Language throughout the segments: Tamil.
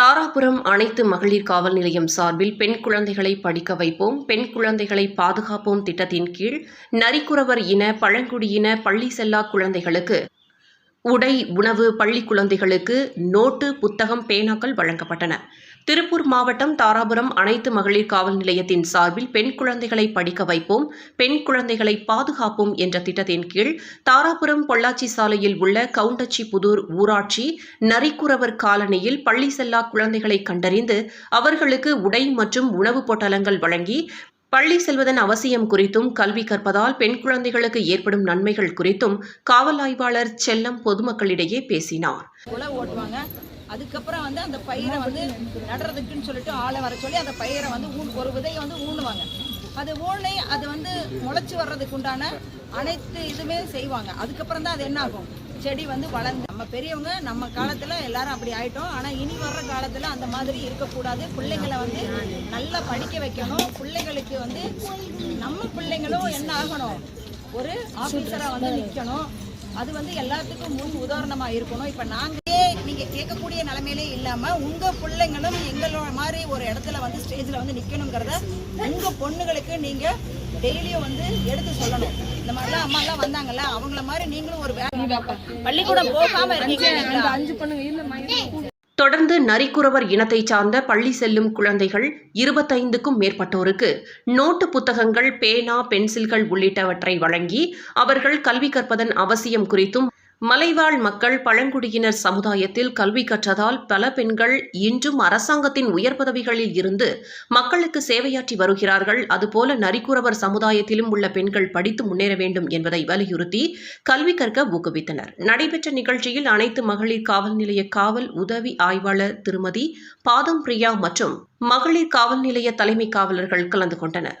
தாராபுரம் அனைத்து மகளிர் காவல் நிலையம் சார்பில் பெண் குழந்தைகளை படிக்க வைப்போம். பெண் குழந்தைகளை பாதுகாப்போம் திட்டத்தின் கீழ் நரிக்குறவர் இன பழங்குடியின பள்ளி செல்லா குழந்தைகளுக்கு உடை உணவு பள்ளி குழந்தைகளுக்கு நோட்டு புத்தகம் பேனாக்கள் வழங்கப்பட்டன. திருப்பூர் மாவட்டம் தாராபுரம் அனைத்து மகளிர் காவல் நிலையத்தின் சார்பில் பெண் குழந்தைகளை படிக்க வைப்போம் பெண் குழந்தைகளை பாதுகாப்போம் என்ற திட்டத்தின் கீழ் தாராபுரம் பொள்ளாச்சி சாலையில் உள்ள கவுண்டச்சி புதூர் ஊராட்சி நரிக்குறவர் காலனியில் பள்ளி செல்லா குழந்தைகளை கண்டறிந்து அவர்களுக்கு உடை மற்றும் உணவுப் பொட்டலங்கள் வழங்கி பள்ளி செல்வதன் அவசியம் குறித்தும் கல்வி கற்பதால் பெண் குழந்தைகளுக்கு ஏற்படும் நன்மைகள் குறித்தும் காவல் ஆய்வாளர் செல்லம் பொதுமக்களிடையே பேசினார். அதுக்கப்புறம் வந்து அந்த பயிரை வந்து நடுறதுக்குன்னு சொல்லிட்டு ஆளை வர சொல்லி அந்த பயிரை வந்து ஊன் ஒரு விதையை வந்து ஊனுவாங்க. அது ஊனி அது வந்து முளைச்சி வர்றதுக்கு உண்டான அனைத்து இதுவுமே செய்வாங்க. அதுக்கப்புறம் தான் அது என்ன ஆகும் செடி வந்து வளர்ந்து நம்ம பெரியவங்க நம்ம காலத்துல எல்லாரும் அப்படி ஆயிட்டோம். ஆனா இனி வர்ற காலத்துல அந்த மாதிரி இருக்கக்கூடாது. பிள்ளைங்களை வந்து நல்லா படிக்க வைக்கணும். பிள்ளைங்களுக்கு வந்து நம்ம பிள்ளைங்களும் என்ன ஆகணும்? ஒரு ஆபீசரா வந்து நிக்கணும். அது வந்து எல்லாத்துக்கும் முன் உதாரணமா இருக்கணும். இப்ப நாங்கள் நீங்கள் கேட்கக்கூடிய நிலமையிலே இல்லாமல் உங்கள் பிள்ளைங்களும் எங்களோட மாதிரி ஒரு இடத்துல வந்து ஸ்டேஜில் வந்து நிற்கணுங்கிறத உங்கள் பொண்ணுங்களுக்கு நீங்கள் டெய்லியும் வந்து எடுத்து சொல்லணும். இந்த மாதிரிலாம் அம்மா எல்லாம் வந்தாங்கல்ல அவங்கள மாதிரி நீங்களும் ஒரு வே- பள்ளிக்கூடம் போகாம இருக்கீங்க தொடர்ந்து நரிக்குறவர் இனத்தை சார்ந்த பள்ளி செல்லும் குழந்தைகள் இருபத்தைந்துக்கும் மேற்பட்டோருக்கு நோட்டு புத்தகங்கள் பேனா பென்சில்கள் உள்ளிட்டவற்றை வழங்கி அவர்கள் கல்வி கற்பதன் அவசியம் குறித்தும் மலைவாழ் மக்கள் பழங்குடியினர் சமுதாயத்தில் கல்வி கற்றதால் பல பெண்கள் இன்றும் அரசாங்கத்தின் உயர் பதவிகளில் இருந்து மக்களுக்கு சேவையாற்றி வருகிறார்கள். அதுபோல நரிக்குறவர் சமுதாயத்திலும் உள்ள பெண்கள் படித்து முன்னேற வேண்டும் என்பதை வலியுறுத்தி கல்வி கற்க ஊக்குவித்தனர். நடைபெற்ற நிகழ்ச்சியில் அனைத்து மகளிர் காவல் நிலைய காவல் உதவி ஆய்வாளர் திருமதி பாதம் பிரியா மற்றும் மகளிர் காவல் நிலைய தலைமை காவலர்கள் கலந்து கொண்டனர்.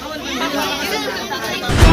よろしくお願いします。